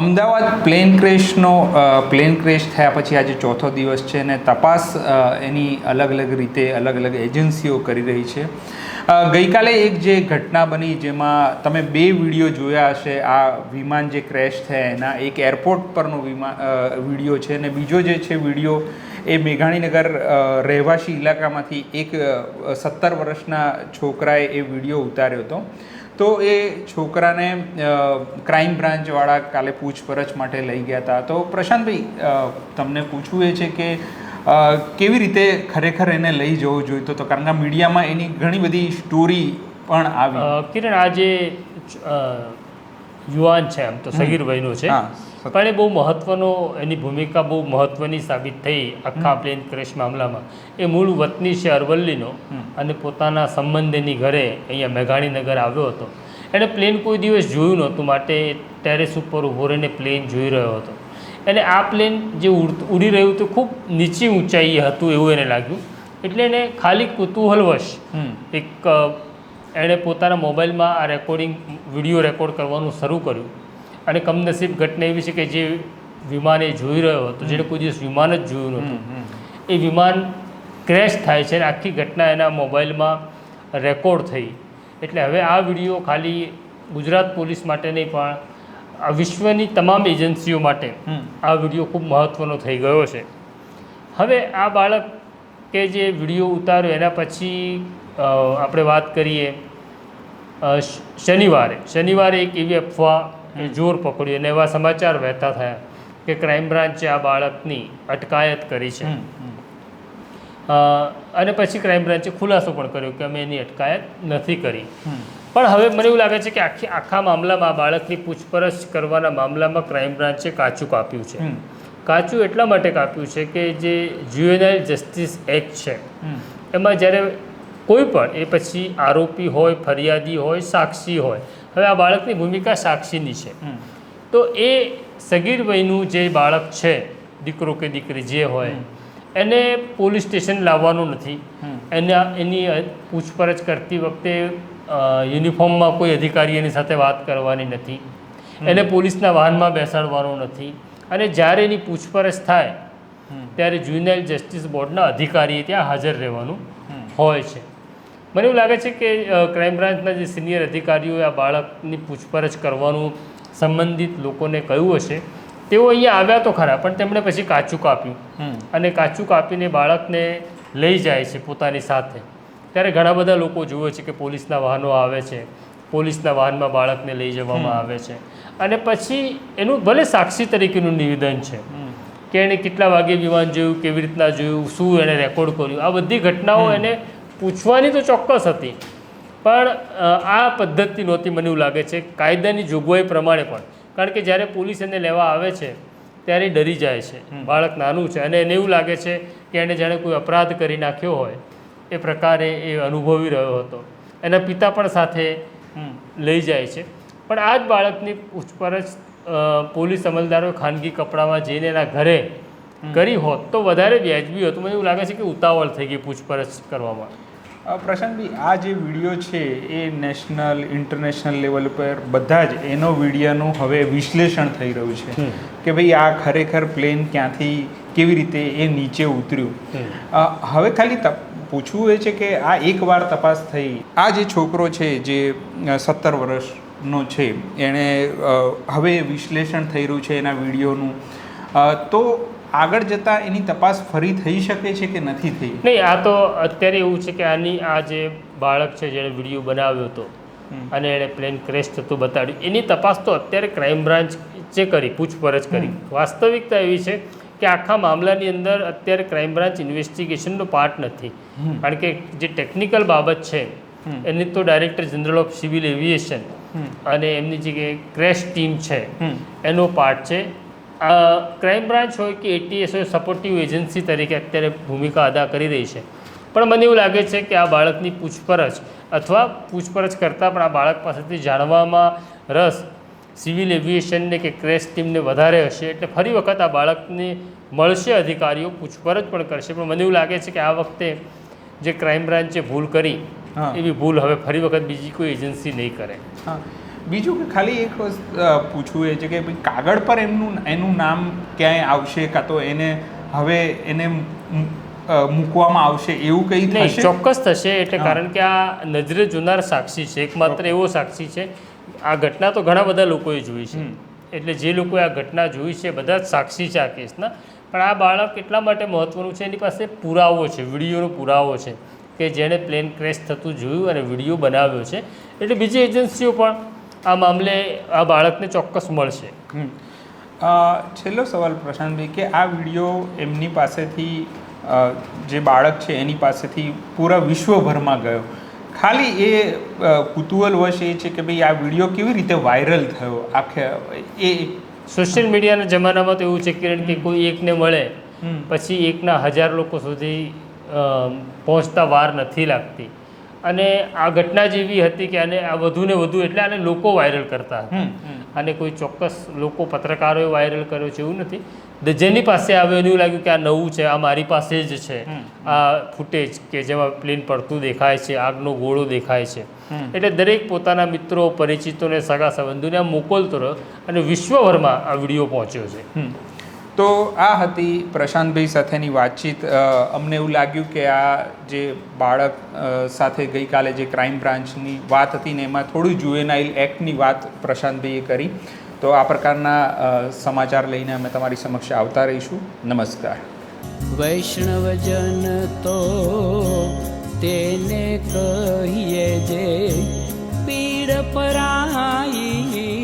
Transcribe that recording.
Ahmedabad plane ક્રેશનો plane crash થયા પછી આજે ચોથો દિવસ છે અને તપાસ એની અલગ અલગ રીતે અલગ અલગ એજન્સીઓ કરી રહી છે. ગઈકાલે એક જે ઘટના બની જેમાં તમે બે વીડિયો જોયા હશે, આ વિમાન જે ક્રેશ થયા એના, એક એરપોર્ટ પરનો વિમાન વીડિયો છે અને બીજો જે છે વીડિયો એ મેઘાણીનગર રહેવાસી ઇલાકામાંથી એક સત્તર વર્ષના છોકરાએ એ વીડિયો ઉતાર્યો હતો. તો એ છોકરાને ક્રાઇમ બ્રાન્ચવાળા કાલે પૂછપરછ માટે લઈ ગયા હતા. તો પ્રશાંતભાઈ તમને પૂછવું એ છે કે કેવી રીતે ખરેખર એને લઈ જવું જોઈતો હતો કારણ કે મીડિયામાં એની ઘણી બધી સ્ટોરી પણ આવી. કિરણ આ જે યુવાન છે આમ તો સગીર વયનો છે. હા, પણ એ બહુ મહત્ત્વનો એની ભૂમિકા બહુ મહત્ત્વની સાબિત થઈ આખા પ્લેન ક્રેશ મામલામાં. એ મૂળ વતની છે અરવલ્લીનો અને પોતાના સંબંધીની ઘરે અહીંયા મેઘાણીનગર આવ્યો હતો. એણે પ્લેન કોઈ દિવસ જોયું નહોતું માટે ટેરેસ ઉપર ઊભો રહીને પ્લેન જોઈ રહ્યો હતો. એટલે આ પ્લેન જે ઉડ- રહ્યું હતું ખૂબ નીચી ઊંચાઈએ હતું એવું એને લાગ્યું. એટલે એને ખાલી કુતૂહલવશ એક એણે પોતાના મોબાઈલમાં આ રેકોર્ડિંગ વીડિયો રેકોર્ડ કરવાનું શરૂ કર્યું. અને કમનસીબ ઘટના એવી છે કે જે વિમાન એ જોઈ રહ્યો હતો જેને કોઈ દિવસ વિમાન જ જોયું નહોતું. એ વિમાન ક્રેશ થાય છે અને આખી ઘટના એના મોબાઈલમાં રેકોર્ડ થઈ. એટલે હવે આ વીડિયો ખાલી ગુજરાત પોલીસ માટે નહીં પણ આ વિશ્વની તમામ એજન્સીઓ માટે આ વીડિયો ખૂબ મહત્ત્વનો થઈ ગયો છે. હવે આ બાળક કે જે વીડિયો ઉતાર્યો એના પછી આપણે વાત કરીએ શનિવારે. શનિવારે એક એવી અફવા એ જોર પકડ્યું અને એવા સમાચાર વહેતા થયા કે ક્રાઇમ બ્રાન્ચે આ બાળકની અટકાયત કરી છે. અને પછી ક્રાઇમ બ્રાન્ચે ખુલાસો પણ કર્યો કે અમે એની અટકાયત નથી કરી. પણ હવે મને એવું લાગે છે કે આખી આખા મામલામાં બાળકની પૂછપરછ કરવાના મામલામાં ક્રાઇમ બ્રાન્ચે કાચું કાપ્યું છે. કાચું એટલા માટે કાપ્યું છે કે જે જ્યુએનાઇલ જસ્ટિસ એક્ટ છે એમાં જ્યારે કોઈ પણ એ પછી આરોપી હોય ફરિયાદી હોય સાક્ષી હોય હવે આ બાળકની ભૂમિકા સાક્ષીની છે. તો એ સગીર વયનું જે બાળક છે દીકરો કે દીકરી જે હોય એને પોલીસ સ્ટેશન લાવવાનું નથી. એને એના પૂછપરછ કરતી વખતે યુનિફોર્મમાં કોઈ અધિકારી એની સાથે વાત કરવાની નથી. એને પોલીસના વાહનમાં બેસાડવાનું નથી. અને જ્યારે એની પૂછપરછ થાય ત્યારે જ્યુનિયર જસ્ટિસ બોર્ડના અધિકારીએ ત્યાં હાજર રહેવાનું હોય છે. મને એવું લાગે છે કે ક્રાઇમ બ્રાન્ચના જે સિનિયર અધિકારીઓએ આ બાળકની પૂછપરછ કરવાનું સંબંધિત લોકોને કહ્યું હશે તેઓ અહીંયા આવ્યા તો ખરા પણ તેમણે પછી કાચું કાપ્યું. અને કાચું કાપીને બાળકને લઈ જાય છે પોતાની સાથે. ત્યારે ઘણા બધા લોકો જુએ છે કે પોલીસના વાહનો આવે છે પોલીસના વાહનમાં બાળકને લઈ જવામાં આવે છે. અને પછી એનું ભલે સાક્ષી તરીકેનું નિવેદન છે કે એણે કેટલા વાગે વિમાન જોયું કેવી રીતના જોયું શું એણે રેકોર્ડ કર્યું આ બધી ઘટનાઓ એને પૂછવાની તો ચોક્કસ હતી. પણ આ પદ્ધતિ નહોતી મને એવું લાગે છે. કાયદાની જોગવાઈ પ્રમાણે પણ. કારણ કે જ્યારે પોલીસ એને લેવા આવે છે ત્યારે ડરી જાય છે. બાળક નાનું છે અને એને એવું લાગે છે કે એણે જાણે કોઈ અપરાધ કરી નાખ્યો હોય એ પ્રકારે એ અનુભવી રહ્યો હતો. એના પિતા પણ સાથે લઈ જાય છે. પણ આ જ બાળકની પૂછપરછ પોલીસ અમલદારો ખાનગી કપડામાં જઈને એના ઘરે કરી હોત તો વધારે વ્યાજબી હતું. મને એવું લાગે છે કે ઉતાવળ થઈ ગઈ પૂછપરછ કરવામાં. પ્રશાંતભી પ્રશાંતભાઈ આ જે વીડિયો છે એ નેશનલ ઇન્ટરનેશનલ લેવલ પર બધા જ એનો વિડીયોનું હવે વિશ્લેષણ થઈ રહ્યું છે કે ભાઈ આ ખરેખર પ્લેન ક્યાંથી કેવી રીતે એ નીચે ઉતર્યું. હવે ખાલી પૂછવું એ છે કે આ એકવાર તપાસ થઈ. આ જે છોકરો છે જે સત્તર વર્ષનો છે એણે હવે વિશ્લેષણ થઈ રહ્યું છે એના વિડીયોનું. તો આગળ જતાં એની તપાસ ફરી થઈ શકે છે કે નથી થઈ? નહીં આ તો અત્યારે એવું છે કે આની આ જે બાળક છે જેણે વીડિયો બનાવ્યો હતો અને એણે પ્લેન ક્રેશ થતું બતાડ્યું એની તપાસ તો અત્યારે ક્રાઇમ બ્રાન્ચ જે કરી પૂછપરછ કરી. વાસ્તવિકતા એવી છે કે આખા મામલાની અંદર અત્યારે ક્રાઇમ બ્રાન્ચ ઇન્વેસ્ટિગેશનનો પાર્ટ નથી. કારણ કે જે ટેકનિકલ બાબત છે એની તો director general of civil aviation અને એમની જે ક્રેશ ટીમ છે એનો પાર્ટ છે. ક્રાઇમ બ્રાન્ચ હોય કે એટીએસ હોય સપોર્ટિવ એજન્સી તરીકે અત્યારે ભૂમિકા અદા કરી રહી છે. પણ મને એવું લાગે છે કે આ બાળકની પૂછપરછ અથવા પૂછપરછ કરતાં પણ આ બાળક પાસેથી જાણવામાં રસ સિવિલ એવિએશનને કે ક્રેશ ટીમને વધારે હશે. એટલે ફરી વખત આ બાળકને મળશે અધિકારીઓ પૂછપરછ પણ કરશે. પણ મને એવું લાગે છે કે આ વખતે જે ક્રાઇમ બ્રાન્ચે ભૂલ કરી એવી ભૂલ હવે ફરી વખત બીજી કોઈ એજન્સી નહીં કરે. બીજું કે ખાલી એક વસ્તુ પૂછવું એ છે કે ભાઈ કાગળ પર એમનું એનું નામ ક્યાંય આવશે કાં તો એને હવે એને મૂકવામાં આવશે એવું કંઈ નહીં ચોક્કસ થશે એટલે કારણ કે આ નજરે જોનાર સાક્ષી છે એકમાત્ર એવો સાક્ષી છે. આ ઘટના તો ઘણા બધા લોકોએ જોઈ છે. એટલે જે લોકોએ આ ઘટના જોઈ છે બધા જ સાક્ષી છે આ કેસના. પણ આ બાળક એટલા માટે મહત્વનું છે એની પાસે પુરાવો છે વિડીયોનો પુરાવો છે કે જેણે પ્લેન ક્રેશ થતું જોયું અને વીડિયો બનાવ્યો છે. એટલે બીજી એજન્સીઓ પણ આ મામલે આ બાળકને ચોક્કસ મળશે. છેલ્લો સવાલ પ્રશાંતભાઈ કે આ વીડિયો એમની પાસેથી જે બાળક છે એની પાસેથી પૂરા વિશ્વભરમાં ગયો ખાલી એ કુતૂહલવશ એ છે કે ભાઈ આ વીડિયો કેવી રીતે વાયરલ થયો આખે એ સોશિયલ મીડિયાના જમાનામાં તો એવું છે કિરણ કે કોઈ એકને મળે. પછી એકના હજાર લોકો સુધી પહોંચતા વાર નથી લાગતી અને આ ઘટના જેવી હતી કે આને આ વધુ ને વધુ એટલે આને લોકો વાયરલ કરતા હતા. અને કોઈ ચોક્કસ લોકો પત્રકારોએ વાયરલ કર્યો છે એવું નથી. જેની પાસે આવ્યો એને એવું લાગ્યું કે આ નવું છે આ મારી પાસે જ છે. આ ફૂટેજ કે જેમાં પ્લેન પડતું દેખાય છે આગનો ગોળો દેખાય છે. એટલે દરેક પોતાના મિત્રો પરિચિતોને સગા સંબંધોને આ મોકલતો રહ્યો અને વિશ્વભરમાં આ વીડિયો પહોંચ્યો છે. તો આ હતી પ્રશાંતભાઈ સાથેની વાતચીત. અમને એવું લાગ્યું કે આ જે બાળક સાથે ગઈકાલે જે ક્રાઇમ બ્રાન્ચની વાત હતી ને એમાં થોડું જુએનાઇલ એક્ટની વાત પ્રશાંતભાઈએ કરી. તો આ પ્રકારના સમાચાર લઈને અમે તમારી સમક્ષ આવતા રહીશું. નમસ્કાર. વૈષ્ણવજન તો તેને કહીએ જે પીડ પરાઈ